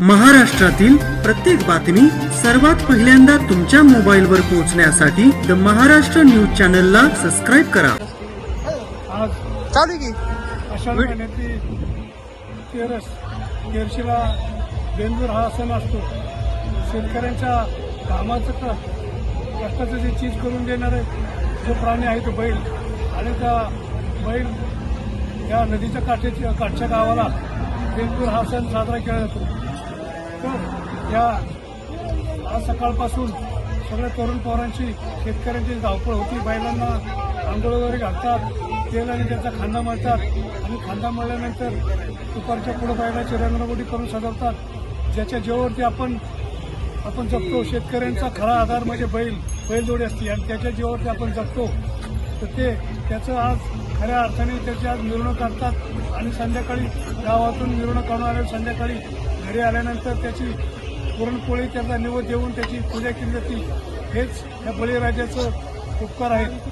महाराष्ट्रातील प्रत्येक बातमी सर्वात पहिल्यांदा तुमच्या मोबाईलवर पोहोचण्यासाठी द महाराष्ट्र न्यूज चॅनलला सबस्क्राईब करा. आज चालू की? आषाढ महिन्यातील तेरस तेरशीला बेंदूर हा सण असतो. शेतकऱ्यांच्या कामाचं कष्टाचं जे चीज करून देणारे जो प्राणी आहे तो बैल. आणि त्या बैल या नदीच्या काठ्याच्या काठच्या गावाला बेंदूर हा सण साजरा केला जातो. तर या आज सकाळपासून सगळ्या तरुण पोरांची शेतकऱ्यांची धावपळ होती. बैलांना आंघोळ वगैरे घालतात तेल आणि त्याचा खांदा मळतात. आणि खांदा मळल्यानंतर दुपारच्या पुढे बैलाची रंगरंगोटी करून सजवतात. ज्याच्या जीवावरती आपण आपण जगतो शेतकऱ्यांचा खरा आधार म्हणजे बैल. बैलजोडी असते. आणि त्याच्या जीवावरती आपण जगतो. तर ते त्याचं आज खऱ्या अर्थाने त्याची आज मिरवणूक काढतात आणि संध्याकाळी गावातून मिरवणूक काढून संध्याकाळी घरी आल्यानंतर त्याची पुरणपोळी त्याचा निवड देऊन त्याची पूजा केली जाते. हेच या बळीराजाचं उपकार आहेत